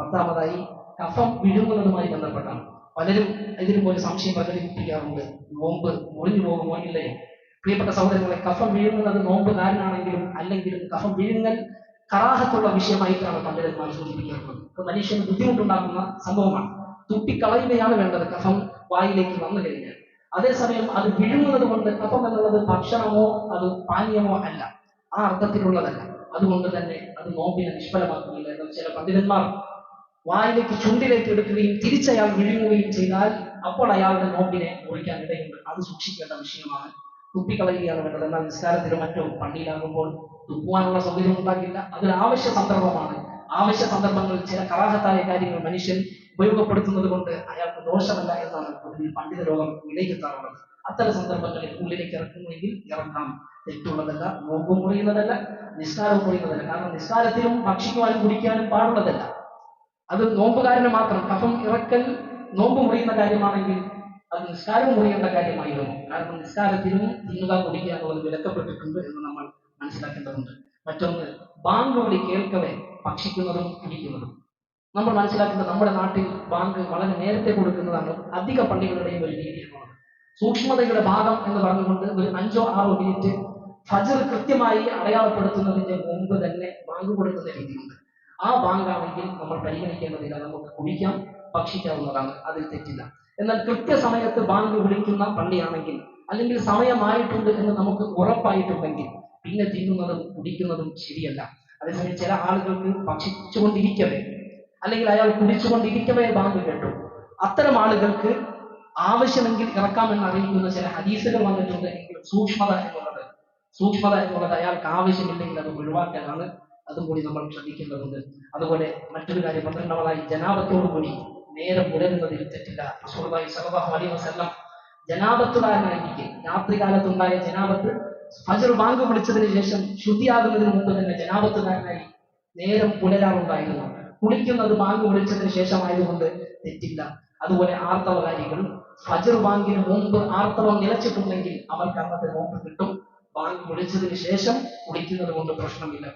പത്താമതായി കഫം വിഴുങ്ങുന്നതുമായി ബന്ധപ്പെട്ടാണ്. പലരും ഇതിനുപോലെ സംശയം പ്രകടിപ്പിക്കാറുണ്ട്. നോമ്പ് മുറിഞ്ഞു പോകുമോ ഇല്ലയോ പ്രിയപ്പെട്ട സഹോദരങ്ങളെ കഫം വീഴുന്നത് നോമ്പ് കാരനാണെങ്കിലും അല്ലെങ്കിലും കഫം വിഴുങ്ങൽ കറാഹത്തുള്ള വിഷയമായിട്ടാണ് പലരും സൂചിപ്പിക്കാറുള്ളത് അത് മനുഷ്യന് ബുദ്ധിമുട്ടുണ്ടാക്കുന്ന സംഭവമാണ്. തുപ്പിക്കളയുകയാണ് വേണ്ടത്. കഫം വായിലേക്ക് വന്നു കഴിഞ്ഞാൽ. അതേസമയം അത് വിഴുങ്ങുന്നത് കൊണ്ട് കഫം എന്നുള്ളത് ഭക്ഷണമോ അത് പാനീയമോ അല്ല. ആ അർത്ഥത്തിലുള്ളതല്ല. അതുകൊണ്ട് തന്നെ അത് നോമ്പിനെ നിഷ്ഫലമാക്കുന്നില്ല എന്നാൽ ചില പണ്ഡിതന്മാർ വായിലേക്ക് ചുണ്ടിലേക്ക് എടുക്കുകയും തിരിച്ചയാൾ വിഴുങ്ങുകയും ചെയ്താൽ അപ്പോൾ അയാളുടെ നോമ്പിനെ മുറിക്കാൻ ഇടയുണ്ട്. അത് സൂക്ഷിക്കേണ്ട വിഷയമാണ്. തുപ്പിക്കളയുകയാണ് വേണ്ടത് എന്നാൽ നിസ്കാരത്തിലും മറ്റോ പള്ളിയിലാകുമ്പോൾ തുപ്പുവാനുള്ള സൗകര്യം ഉണ്ടാകില്ല. അതൊരു ആവശ്യ സന്ദർഭമാണ്. ആവശ്യ സന്ദർഭങ്ങളിൽ ചില കലാഹത്തായ കാര്യങ്ങൾ മനുഷ്യൻ ഉപയോഗപ്പെടുത്തുന്നത് കൊണ്ട് അയാൾക്ക് ദോഷമല്ല എന്നാണ് പൊതുവിൽ പണ്ഡിത ലോകം വിലയിരുത്താറുള്ളത് അത്തരം സന്ദർഭങ്ങളിൽ ഉള്ളിലേക്ക് ഇറക്കുന്നുവെങ്കിൽ ഇറക്കാം. തെറ്റുള്ളതല്ല നോമ്പ് മുറിയുന്നതല്ല നിസ്കാരം മുറിയുന്നതല്ല. കാരണം നിസ്കാരത്തിലും ഭക്ഷിക്കുവാനും കുടിക്കാനും പാടുള്ളതല്ല. അത് നോമ്പുകാരന് മാത്രം. കഫം ഇറക്കൽ നോമ്പ് മുറിയുന്ന കാര്യമാണെങ്കിൽ അത് നിസ്കാരം മുറിയേണ്ട കാര്യമായിരുന്നു. കാരണം നിസ്കാരത്തിനും തിന്നുക കുടിക്കുക എന്നുള്ളത് വിലക്കപ്പെട്ടിട്ടുണ്ട് എന്ന് നമ്മൾ മനസ്സിലാക്കേണ്ടതുണ്ട്. മറ്റൊന്ന് ബാങ്ക് വിളി കേൾക്കവേ ഭക്ഷിക്കുന്നതും കുടിക്കുന്നതും. നമ്മൾ മനസ്സിലാക്കുന്നത് നമ്മുടെ നാട്ടിൽ ബാങ്ക് വളരെ നേരത്തെ കൊടുക്കുന്നതാണ് അധിക പള്ളികളുടെയും ഒരു രീതി എന്നുള്ളത്. സൂക്ഷ്മതയുടെ ഭാഗം എന്ന് പറഞ്ഞുകൊണ്ട് ഒരു അഞ്ചോ ആറോ മിനിറ്റ് ഫജർ കൃത്യമായി അടയാളപ്പെടുത്തുന്നതിന്റെ മുമ്പ് തന്നെ ബാങ്ക് കൊടുക്കുന്ന രീതിയുണ്ട്. ആ ബാങ്കാണെങ്കിൽ നമ്മൾ പരിഗണിക്കേണ്ടതില്ല. നമുക്ക് കുടിക്കാം ഭക്ഷിക്കാവുന്നതാണ്. അതിൽ തെറ്റില്ല. എന്നാൽ കൃത്യസമയത്ത് ബാങ്ക് വിളിക്കുന്ന പള്ളിയാണെങ്കിൽ അല്ലെങ്കിൽ സമയമായിട്ടുണ്ട് എന്ന് നമുക്ക് ഉറപ്പായിട്ടുണ്ടെങ്കിൽ പിന്നെ തിന്നുന്നതും കുടിക്കുന്നതും ശരിയല്ല. അതേസമയം ചില ആളുകൾക്ക് ഭക്ഷിച്ചുകൊണ്ടിരിക്കവേ അല്ലെങ്കിൽ അയാൾ കുടിച്ചുകൊണ്ടിരിക്കവേ ബാങ്ക് കേട്ടു. അത്തരം ആളുകൾക്ക് ആവശ്യമെങ്കിൽ ഇറക്കാമെന്ന് അറിയിക്കുന്ന ചില ഹദീസുകൾ വന്നിട്ടുണ്ട്. എങ്കിലും സൂക്ഷ്മത എന്നുള്ളത് സൂക്ഷ്മത എന്നുള്ളത് അയാൾക്ക് ആവശ്യമില്ലെങ്കിൽ അത് ഒഴിവാക്കാനാണ് അതും കൂടി നമ്മൾ ശ്രദ്ധിക്കേണ്ടതുണ്ട്. അതുപോലെ മറ്റൊരു കാര്യം പന്ത്രണ്ടാമതായി ജനാപത്തോടുകൂടി നേരം പുലരുന്നതിൽ തെറ്റില്ല. അസുഖമായി സ്വല്ലല്ലാഹു അലി വസല്ലം ജനാപത്തുകാരനായിരിക്കെ. രാത്രികാലത്തുണ്ടായ ജനാപത്ത് ഫജർ ബാങ്ക് വിളിച്ചതിന് ശേഷം ശുദ്ധിയാകുന്നതിന് മുമ്പ് തന്നെ ജനാപത്തുകാരനായി നേരം പുലരാറുണ്ടായിരുന്നു. കുളിക്കുന്നത് ബാങ്ക് വിളിച്ചതിന് ശേഷമായതുകൊണ്ട് തെറ്റില്ല. അതുപോലെ ആർത്തവകാരികൾ ഫജർ ബാങ്കിന് മുമ്പ് ആർത്തവം നിലച്ചിട്ടുണ്ടെങ്കിൽ അവർക്ക് അന്നത്തെ നോമ്പ് കിട്ടും. ബാങ്ക് വിളിച്ചതിന് ശേഷം കുളിക്കുന്നത് കൊണ്ട് പ്രശ്നമില്ല.